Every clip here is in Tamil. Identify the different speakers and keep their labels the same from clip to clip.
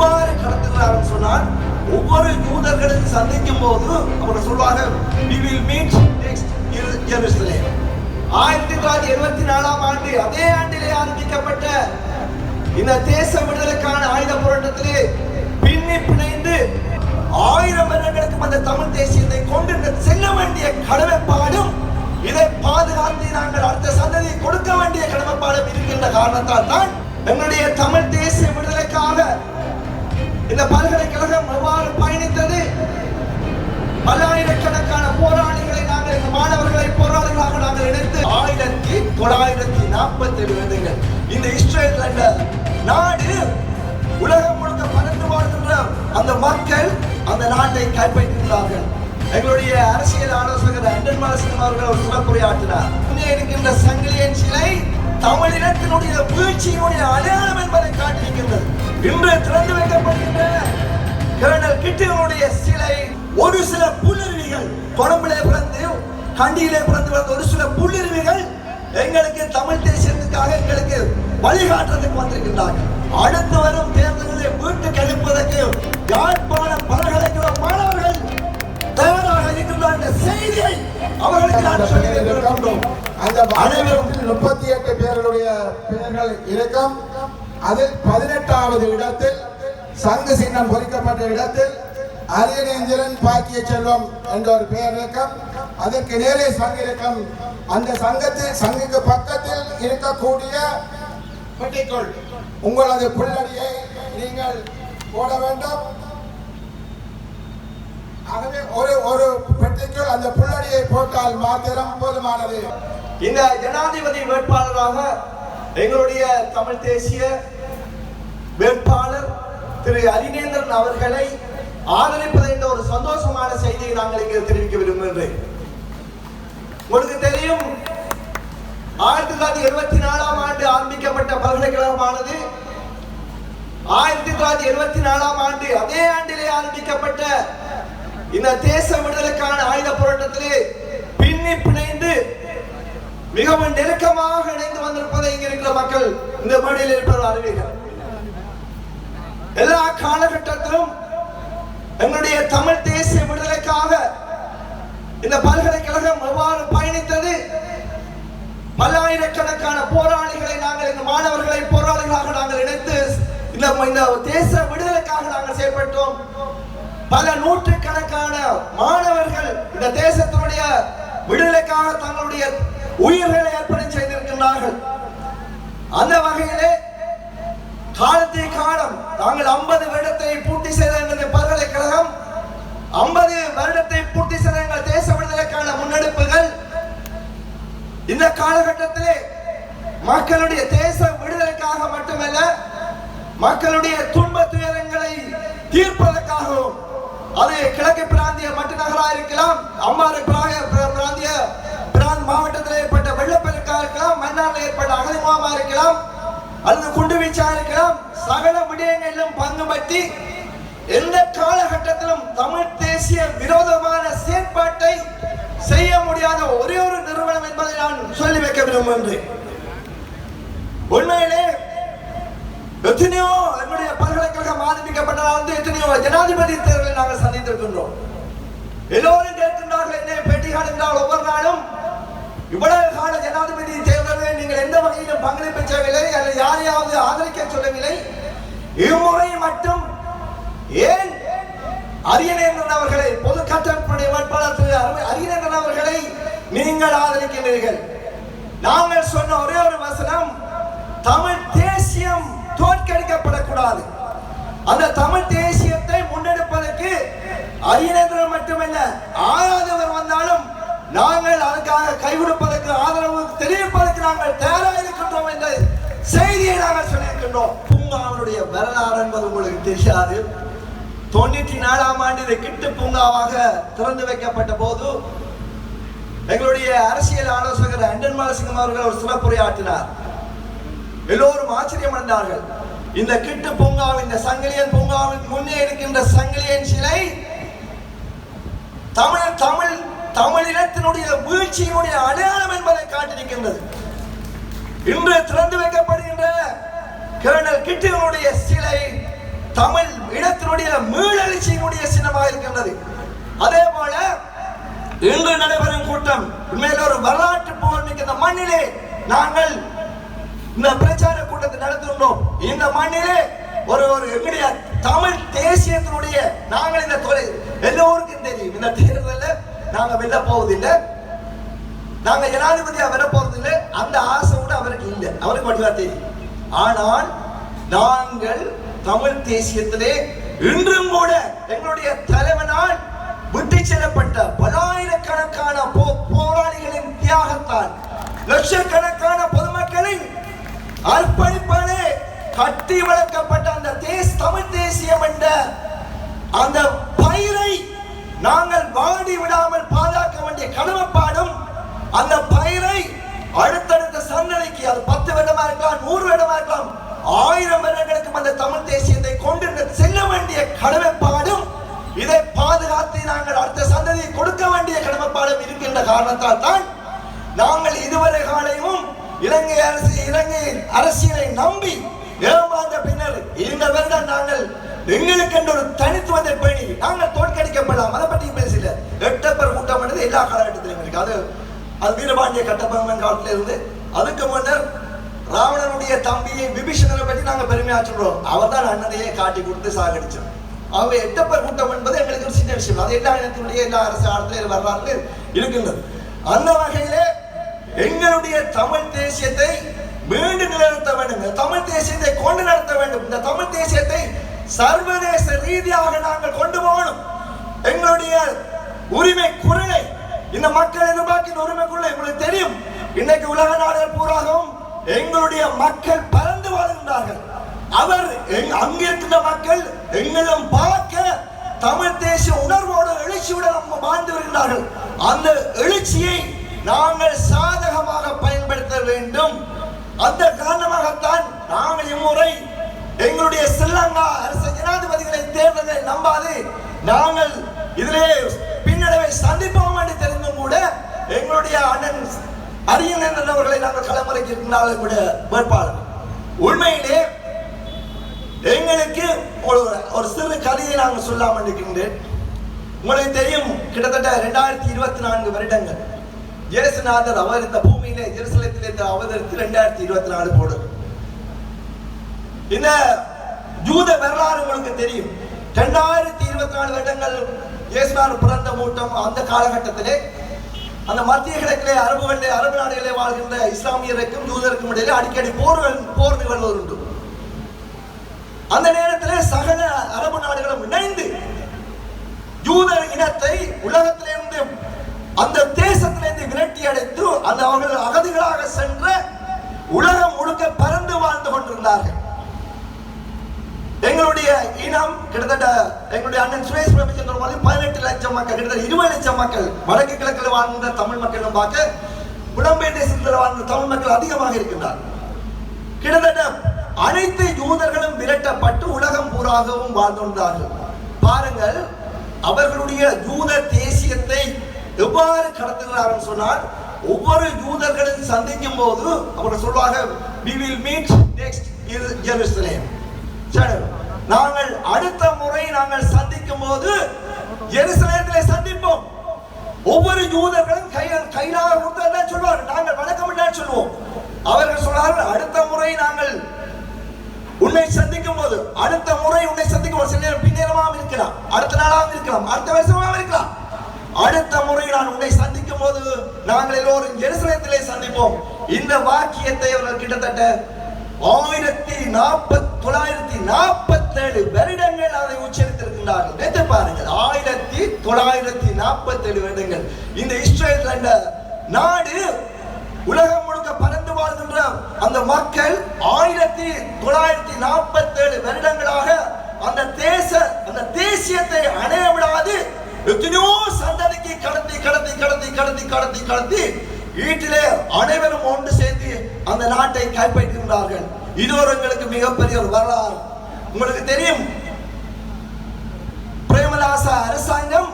Speaker 1: எவ்வாறு கடத்துகிறார்கள் சொன்னால் ஒவ்வொரு யூதர்களையும் சந்திக்கும் போது அவர் சொல்வார்கள் we will meet next Jerusalem. ஆயிரத்தி தொள்ளாயிரத்தி எழுபத்தி நாலாம் ஆண்டு அதே ஆண்டிலே ஆரம்பிக்கப்பட்ட இந்த தேச விடுதலைக்கான ஆயுத போராட்டத்திலே பின்னி பிணைந்து ஆயிரம் வருடங்களுக்கு அந்த தமிழ் தேசியத்தை கொண்டு செல்ல வேண்டிய கடமைப்பாடும் இதை பாதுகாத்து நாங்கள் அடுத்த சந்ததியை கொடுக்க வேண்டிய கடமைப்பாடும் இருக்கின்ற காரணத்தால் தான் எங்களுடைய தமிழ் தேசிய விடுதலைக்காக இந்த பல்கலைக்கழகம் எவ்வாறு பயணித்தது? பல்லாயிரக்கணக்கான போராளிகளை நாங்கள் இந்த மாணவர்களை போராளிகளாக நாங்கள் இணைத்து ஆயிரத்தி தொள்ளாயிரத்தி நாற்பத்தி ஏழு வருடங்கள் இந்த இஸ்ரேல் என்ற நாடு உலகம் முழுக்க பறந்து வாழ்கின்ற அந்த மக்கள் அந்த நாட்டை கைப்பற்றினார்கள் எங்களுடைய அரசியல் ஆலோசகர் அண்டன் மாலசிங்கம் அவர்கள் ஒரு சிறப்புரையாற்றினார் இருக்கின்ற சங்கிலியன் சிலை தமிழினத்தினுடைய வீழ்ச்சியினுடைய அடையாளம் என்பதை காட்டியிருக்கின்றது இன்று திறந்து வைக்கப்படுகின்ற கேர்னல் கிட்டினுடைய சிலை ஒரு சில புல்லுருவிகள். கொழம்பிலே பிறந்து கண்டியிலே பிறந்து வந்த ஒரு சில புல்லுருவிகள் எங்களுக்கு தமிழ் தேசியத்துக்காக எங்களுக்கு வழிகாட்டுறதுக்கு வந்திருக்கின்றார்கள். அடுத்து வரும் தேர்தலில் வீட்டு கழிப்பதற்கு யாழ்ப்பாண பல்கலைக்கழக மாணவர்கள் தயாராக இருக்கின்ற செய்தியை அவர்களுக்கு நான் சொல்லி வைத்திருக்கின்றோம்.
Speaker 2: அந்த அனைவரும் முப்பத்தி எட்டு பேர்களுடைய பெயர்கள் இறக்கம். அதில் பதினெட்டாவது இடத்தில் சங்கு சின்னம் பொறிக்கப்பட்ட இடத்தில் அரியநேந்திரன் பாக்கிய செல்வம் என்ற ஒரு பெயர் இயக்கம் அதற்கு நேரே சங்க இயக்கம் அந்த சங்கத்தில் சங்குக்கு பக்கத்தில் இருக்கக்கூடிய பெட்டிக்குள் உங்களது புள்ளடியை நீங்கள் போட வேண்டும். ஆகவே ஒரு ஒரு பெட்டிக்குள் அந்த புள்ளடியை போட்டால் மாத்திரம் போதுமானது.
Speaker 1: இந்த ஜனாதிபதி வேட்பாளராக எங்களுடைய தமிழ் தேசிய வேட்பாளர் திரு அரிநேந்திரன் அவர்களை ஆதரிப்பது என்ற ஒரு சந்தோஷமான செய்தியை நாங்கள் இங்கே தெரிவிக்க விரும்புகின்றேன். உங்களுக்கு தெரியும் ஆயிரத்தி தொள்ளாயிரத்தி எழுபத்தி நாலாம் ஆண்டு ஆரம்பிக்கப்பட்ட பல்கலைக்கழகமானது. ஆயிரத்தி தொள்ளாயிரத்தி எழுபத்தி நாலாம் ஆண்டு அதே ஆண்டிலே ஆரம்பிக்கப்பட்ட இந்த தேச விடுதலுக்கான ஆயுத போராட்டத்திலே பின்னி பிணைந்து மிகவும் நெருக்கமாக இணைந்து வந்திருப்பதை இங்க இருக்கிற மக்கள் இந்த மேடையில் இருப்பவர் அறிவீர்கள். எல்லா காலகட்டத்திலும் எங்களுடைய தமிழ் தேசிய விடுதலைக்காக இந்த பல்கலைக்கழகம் எவ்வாறு பயணித்தது? பல்லாயிரக்கணக்கான போராளிகளை நாங்கள் இந்த மாணவர்களை போராளிகளாக நாங்கள் இணைத்து இந்த இந்த தேச விடுதலைக்காக நாங்கள் செயல்பட்டோம் பல நூற்றுக்கணக்கான மாணவர்கள் இந்த தேசத்தினுடைய விடுதலைக்காக தங்களுடைய உயிர்களை அர்ப்பணம் செய்திருக்கின்றார்கள். அந்த வகையிலே காலத்தை காலம் நாங்கள் 50 வருடத்தை பூர்த்தி செய்த எங்களுடைய பல்கலைக்கழகம் 50 வருடத்தை பூர்த்தி செய்த எங்கள் தேச விடுதலைக்கான முன்னெடுப்புகள் இந்த காலகட்டத்திலே மக்களுடைய தேச விடுதலைக்காக மட்டுமல்ல மக்களுடைய துன்ப துயரங்களை தீர்ப்பதற்காகவும் அது கிழக்கு பிராந்திய மட்டு இருக்கலாம் அம்மாறு பிராந்திய இருக்கலாம் மன்னாரில் ஏற்பட்ட அகலிமாமா இருக்கலாம் அல்லது குண்டு வீச்சா இருக்கலாம் சகல விடயங்களிலும் பங்கு பற்றி எந்த காலகட்டத்திலும் தமிழ் தேசிய விரோதமான செயற்பாட்டை செய்ய முடியாத ஒரே ஒரு நிறுவனம் என்பதை நான் சொல்லி வைக்க விரும்புகின்றேன். உண்மையிலே எத்தனையோ என்னுடைய பல்கலைக்கழகம் ஆரம்பிக்கப்பட்டதால் வந்து எத்தனையோ ஜனாதிபதி தேர்தலை நாங்கள் சந்தித்திருக்கின்றோம். எல்லோரும் கேட்கின்றார்கள் என்ன பேட்டி காணுகிறார்கள் ஒவ்வொரு நாளும் இவ்வளவு கால ஜனாதிபதி தேர்தலில் நீங்கள் எந்த வகையிலும் பங்களிப்பு செய்யவில்லை அல்லது யாரையாவது ஆதரிக்க சொல்லவில்லை? இம்முறை மட்டும் ஏன் அரியநேந்திரன் அவர்களை பொது கட்டமைப்புடைய வேட்பாளர் திரு அரு- அவர்களை நீங்கள் ஆதரிக்கின்றீர்கள்? நாங்கள் சொன்ன ஒரே ஒரு வசனம் தமிழ் தேசியம் தோற்கடிக்கப்படக்கூடாது. அந்த தமிழ் தேசியத்தை முன்னெடுப்பதற்கு அரியநேந்திரன் மட்டுமல்ல ஆறாதவர் வந்தாலும் நாங்கள் அதற்காக கைவிடுப்பதற்கு ஆதரவு தெரிவிப்பதற்கு நாங்கள் தயாராக இருக்கின்றோம் என்ற செய்தியை நாங்கள் சொல்லியிருக்கின்றோம். பூங்காவினுடைய வரலாறு என்பது உங்களுக்கு தெரியாது. தொண்ணூற்றி நாலாம் ஆண்டு இது கிட்டு பூங்காவாக திறந்து வைக்கப்பட்ட போது எங்களுடைய அரசியல் ஆலோசகர் அண்டன் மாலசிங்கம் அவர்கள் ஒரு சிறப்புரையாற்றினார். எல்லோரும் ஆச்சரியம் அடைந்தார்கள். இந்த கிட்டு பூங்காவின் இந்த சங்கிலியன் பூங்காவின் முன்னே இருக்கின்ற சங்கிலியன் சிலை தமிழ் தமிழ் தமிழினத்தினுடைய வீழ்ச்சியினுடைய அடையாளம் என்பதை காட்டியிருக்கின்றது. இன்று திறந்து வைக்கப்படுகின்ற கேர்னல் கிட்டினுடைய சிலை தமிழ் இனத்தினுடைய மீளெழுச்சியினுடைய சின்னமாக இருக்கின்றது. அதே போல இன்று நடைபெறும் கூட்டம் உண்மையில ஒரு வரலாற்று புகழ் மிக்க இந்த மண்ணிலே நாங்கள் இந்த பிரச்சார கூட்டத்தை நடத்துகின்றோம். இந்த மண்ணிலே ஒரு ஒரு எங்களுடைய தமிழ் தேசியத்தினுடைய நாங்கள் இந்த தொலை எல்லோருக்கும் தெரியும். இந்த தேர்தலில் நாங்க வெல்ல போவதில்லை. நாங்க ஜனாதிபதியா வெல்ல போறதில்லை. அந்த ஆசை கூட அவருக்கு இல்லை. அவருக்கு வடிவா தெரியும். ஆனால் நாங்கள் தமிழ் தேசியத்திலே இன்றும் கூட எங்களுடைய தலைவனால் விட்டு செல்லப்பட்ட பலாயிரக்கணக்கான போ- கடமைப்பாடும் இதை பாதுகாத்து நாங்கள் அடுத்த சந்ததியை கொடுக்க வேண்டிய கடமைப்பாடும் இருக்கின்ற காரணத்தால் தான் நாங்கள் இதுவரை காலையும் இலங்கை அரசு இலங்கை அரசியலை நம்பி ஏமாந்த பின்னர் இந்த வருடம் நாங்கள் எங்களுக்கென்று ஒரு தனித்துவத்தை பேணி நாங்கள் தோற்கடிக்கப்படலாம். அதை பற்றி பேசல. எட்டப்பர் கூட்டம் என்பது எல்லா காலகட்டத்திலும் இருக்கு. அது அது வீரபாண்டிய கட்டபொம்மன் காலத்தில் இருந்து அதுக்கு முன்னர் ராவணனுடைய தம்பியை விபீஷணனை பற்றி நாங்கள் பெருமையா அவர் தான் அண்ணனையே காட்டி கொடுத்து சாகடிச்சோம் ஆகவே எட்டப்பர் கூட்டம் என்பது எங்களுக்கு ஒரு சின்ன விஷயம். அது எல்லா இனத்தினுடைய எல்லா அரசு ஆடத்திலும் வரலாறு இருக்கின்றது. அந்த வகையிலே எங்களுடைய தமிழ் தேசியத்தை மீண்டும் நிலைநிறுத்த வேண்டும். இந்த தமிழ் தேசியத்தை கொண்டு நடத்த வேண்டும். இந்த தமிழ் தேசியத்தை சர்வதேச ரீதியாக நாங்கள் கொண்டு போகணும். எங்களுடைய உரிமை குரலை இந்த மக்கள் எதிர்பார்க்கின்ற உரிமைக்குள்ள உங்களுக்கு தெரியும். இன்னைக்கு உலக நாடுகள் பூராகவும் எங்களுடைய மக்கள் பறந்து வாழ்கின்றார்கள். அவர் எங்க- அங்கிருக்கின்ற மக்கள் எங்களும் பார்க்க தமிழ் தேசிய உணர்வோடு எழுச்சியுடன் நம்ம வாழ்ந்து வருகிறார்கள். அந்த எழுச்சியை நாங்கள் சாதகமாக பயன்படுத்த வேண்டும். அந்த காரணமாகத்தான் நாங்கள் இம்முறை எங்களுடைய ஸ்ரீலங்கா அரசு ஜனாதிபதிகளை தேர்தலை நம்பாது. நாங்கள் இதிலே பின்னடைவை சந்திப்போம் என்று தெரிந்தும் கூட எங்களுடைய அண்ணன் அரியணன் அவர்களை நாங்கள் களமிறக்கி இருந்தாலும் கூட வேட்பாளர். உண்மையிலே எங்களுக்கு ஒரு ஒரு சிறு கதையை நாங்கள் சொல்லாமல் இருக்கின்றேன். உங்களுக்கு தெரியும் கிட்டத்தட்ட ரெண்டாயிரத்தி இருபத்தி நான்கு வருடங்கள். இயேசுநாதர் அவர் இந்த ஜெருசலத்தில் அவதரித்து ரெண்டாயிரத்தி இருபத்தி நாலு போடு இந்த ஜூத வரலாறு உங்களுக்கு தெரியும். ரெண்டாயிரத்தி இருபத்தி நாலு வருடங்கள் இயேசுநாதர் பிறந்த மூட்டம் அந்த காலகட்டத்திலே. அந்த மத்திய கிழக்கிலே அரபுகளிலே அரபு நாடுகளிலே வாழ்கின்ற இஸ்லாமியருக்கும் ஜூதருக்கும் இடையிலே அடிக்கடி போர்கள் போர் நிகழ்வு உண்டு. அந்த நேரத்திலே சகல அரபு நாடுகளும் இணைந்து யூத இனத்தை உலகத்திலிருந்து அந்த தேசத்திலிருந்து விரட்டி அடைத்து அந்த அவர்கள் அகதிகளாக சென்ற உலகம் முழுக்க பறந்து வாழ்ந்து கொண்டிருந்தார்கள். எங்களுடைய இனம் கிட்டத்தட்ட எங்களுடைய அண்ணன் சுரேஷ் பிரபுச்சந்திரன் மாதிரி பதினெட்டு லட்சம் மக்கள் கிட்டத்தட்ட இருபது லட்சம் மக்கள் வடக்கு கிழக்கில் வாழ்ந்த தமிழ் மக்களும் பார்க்க புலம்பெயர் தேசத்தில் வாழ்ந்த தமிழ் மக்கள் அதிகமாக இருக்கின்றார் கிட்டத்தட்ட அனைத்து யூதர்களும் விரட்டப்பட்டு உலகம் பூராகவும் வாழ்ந்துள்ளார்கள் பாருங்கள் அவர்களுடைய யூத தேசியத்தை எவ்வாறு கடத்துகிறார்கள் சொன்னால் ஒவ்வொரு யூதர்களும் சந்திக்கும் போது அவர்கள் சொல்வாங்க we will meet next in நாங்கள் அடுத்த முறை நாங்கள் சந்திக்கும் போது சந்திப்போம். ஒவ்வொரு யூதர்களும் கையில் கையிலாக கொடுத்து சொல்வார்கள்? நாங்கள் வணக்கம் தான் சொல்லுவோம் அவர்கள் சொல்வார்கள் அடுத்த முறை நாங்கள் உன்னை சந்திக்கும் போது அடுத்த முறை உன்னை சந்திக்கும் ஒரு சில நேரம் பின்னேரமாக இருக்கலாம். அடுத்த நாளாக இருக்கலாம். அடுத்த வருஷமாக இருக்கலாம். அடுத்த முறை நான் உன்னை சந்திக்கும் போது நாங்கள் எல்லோரும் எருசலேத்திலே சந்திப்போம். இந்த வாக்கியத்தை அவர்கள் கிட்டத்தட்ட ஆயிரத்தி நாற்பத்தி தொள்ளாயிரத்தி நாற்பத்தேழு வருடங்கள் அதை உச்சரித்திருக்கின்றார்கள். நினைத்து பாருங்கள். ஆயிரத்தி தொள்ளாயிரத்தி நாற்பத்தேழு வருடங்கள். இந்த இஸ்ரேல் என்ற நாடு உலகம் முழுக்க அந்த மக்கள் ஆயிரத்தி தொள்ளாயிரத்தி நாற்பத்தி ஏழு வருடங்களாக அந்த தேச அந்த தேசியத்தை அடைய விடாது எத்தனையோ சந்ததிக்கு கடத்தி கடத்தி கடத்தி கடத்தி கடத்தி கடத்தி வீட்டிலே அனைவரும் ஒன்று சேர்ந்து அந்த நாட்டை கைப்பற்றுகின்றார்கள். இது ஒரு எங்களுக்கு மிகப்பெரிய ஒரு வரலாறு. உங்களுக்கு தெரியும் பிரேமதாசா அரசாங்கம்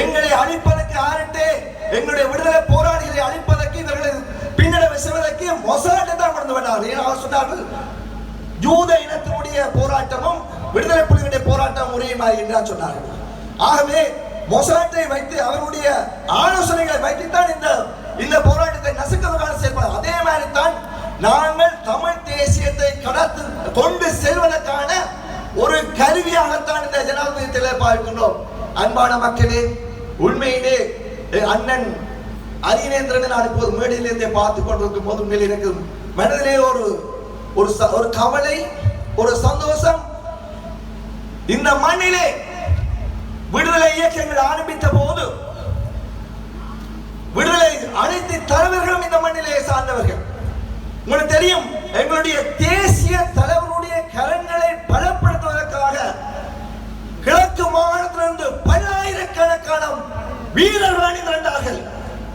Speaker 1: எங்களை அழிப்பதற்கு ஆரிட்டு எங்களுடைய விடுதலை போராளிகளை அழிப்பதற்கு இவர்களை பின்னடைவு செய்வதற்கு மொசாட்டை தான் கொண்டு அவர் சொன்னார்கள் யூத இனத்தினுடைய போராட்டமும் விடுதலை புலிகளுடைய போராட்டம் முடியுமா என்று சொன்னார்கள் ஆகவே மொசாட்டை வைத்து அவருடைய ஆலோசனைகளை வைத்துத்தான் இந்த இந்த போராட்டத்தை நசுக்குவதற்கான செயல்பாடு. அதே மாதிரி தான் நாங்கள் தமிழ் தேசியத்தை கடத்து கொண்டு செல்வதற்கான ஒரு கருவியாகத்தான் இந்த ஜனாதிபதி தேர்தலை பார்க்கின்றோம் அன்பான மக்களே உண்மையிலே அண்ணன் அரியநேந்திரனை நான் இப்போது மேடையிலிருந்தே பார்த்து கொண்டிருக்கும் போது உண்மையில் எனக்கு மனதிலே ஒரு ஒரு ச- ஒரு கவலை ஒரு சந்தோஷம். இந்த மண்ணிலே விடுதலை இயக்கங்கள் ஆரம்பித்த போது விடுதலை அனைத்து தலைவர்களும் இந்த மண்ணிலே சார்ந்தவர்கள். உங்களுக்கு தெரியும் எங்களுடைய தேசிய தலைவருடைய கரங்களை பலப்படுத்துவதற்காக கிழக்கு மாகாணத்திலிருந்து பல்லாயிரக்கணக்கான வீரர்கள் அணிந்திருந்தார்கள்.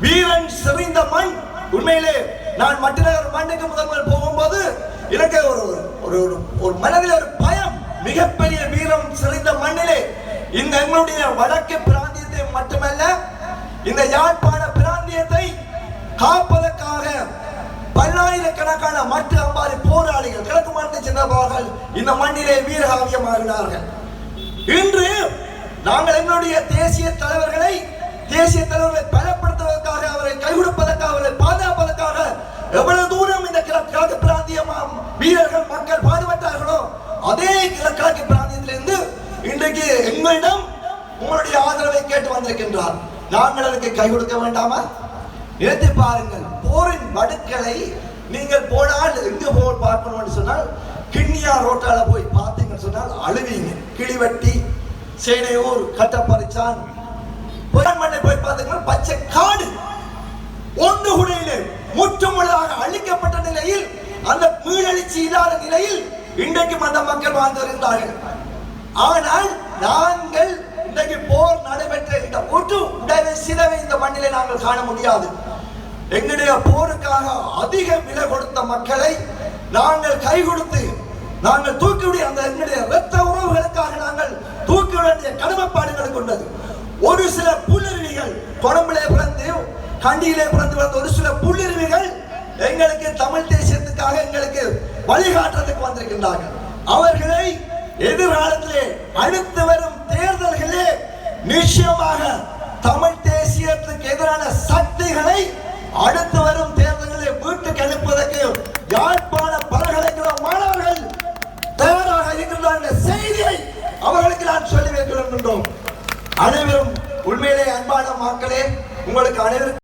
Speaker 1: வீரன் செறிந்த மண். உண்மையிலே நான் மட்டிநகர் மண்ணுக்கு முதல் முதல் போகும்போது எனக்கு ஒரு ஒரு ஒரு- ஒரு மனதில் ஒரு பயம். மிகப்பெரிய வீரம் செறிந்த மண்ணிலே. இந்த எங்களுடைய வடக்கு பிராந்தியத்தை மட்டுமல்ல இந்த யாழ்ப்பாண பிராந்தியத்தை காப்பதற்காக பல்லாயிரக்கணக்கான மற்ற அம்பாரி போராளிகள் கிழக்கு மாநிலத்தை சேர்ந்தவர்கள் இந்த மண்ணிலே வீரகாவியமாகினார்கள். இன்று நாங்கள் எங்களுடைய தேசிய தலைவர்களை தேசிய தலைவர்களை பலப்படுத்துவதற்காக அவரை கைவிடுப்பதற்காக அவரை பாதுகாப்பதற்காக எவ்வளவு தூரம் இந்த கிழக்கு கிழக்கு பிராந்திய வீரர்கள் மக்கள் பாடுபட்டார்களோ அதே கிழக்கு பிராந்தியத்திலிருந்து இன்றைக்கு எங்களிடம் உங்களுடைய ஆதரவை கேட்டு வந்திருக்கின்றார். நாங்கள் அதற்கு கை கொடுக்க வேண்டாமா? நினைத்து பாருங்கள் போரின் வடுக்களை நீங்கள் போனால் எங்க போர் பார்க்கணும்னு சொன்னால் கிண்ணியா ரோட்டால போய் பார்த்தீங்கன்னு சொன்னால் அழுவீங்க. கிளிவட்டி சேனையூர் கட்டப்பறிச்சான் புறமண்ணை போய் பார்த்தீங்கன்னா பச்சை காடு ஒன்று குடையிலே முற்றுமுழுதாக அழிக்கப்பட்ட நிலையில் அந்த மீளெழுச்சி இல்லாத நிலையில் இன்றைக்கும் அந்த மக்கள் வாழ்ந்து ஆனால் நாங்கள் இன்றைக்கு போர் நடைபெற்ற இந்த ஒட்டு உடலை சிலவை இந்த மண்ணிலே நாங்கள் காண முடியாது. எங்களுடைய போருக்காக அதிக விலை கொடுத்த மக்களை நாங்கள் கை கொடுத்து நாங்கள் தூக்கிவிடைய அந்த எங்களுடைய இரத்த உறவுகளுக்காக நாங்கள் தூக்கி வேண்டிய கடமைப்பாடுகளை கொண்டது. ஒரு சில புல்லுருவிகள் கொழம்பிலே பிறந்து கண்டியிலே பிறந்து வந்த ஒரு சில புல்லுருவிகள் எங்களுக்கு தமிழ் தேசியத்துக்காக எங்களுக்கு வழிகாட்டுறதுக்கு வந்திருக்கின்றார்கள். அவர்களை எதிர்காலத்திலே அடுத்து வரும் தேர்தல்களே நிச்சயமாக தமிழ் தேசியத்துக்கு எதிரான சக்திகளை அடுத்து வரும் தேர்தல்களை வீட்டுக்கு அனுப்புவதற்கு யாழ்ப்பாண பல்கலைக்கழக மாணவர்கள் தயாராக இருக்கின்ற செய்தியை அவர்களுக்கு நான் சொல்லி வைக்கிறோம் அனைவரும் உண்மையிலே அன்பான மக்களே உங்களுக்கு அனைவருக்கும்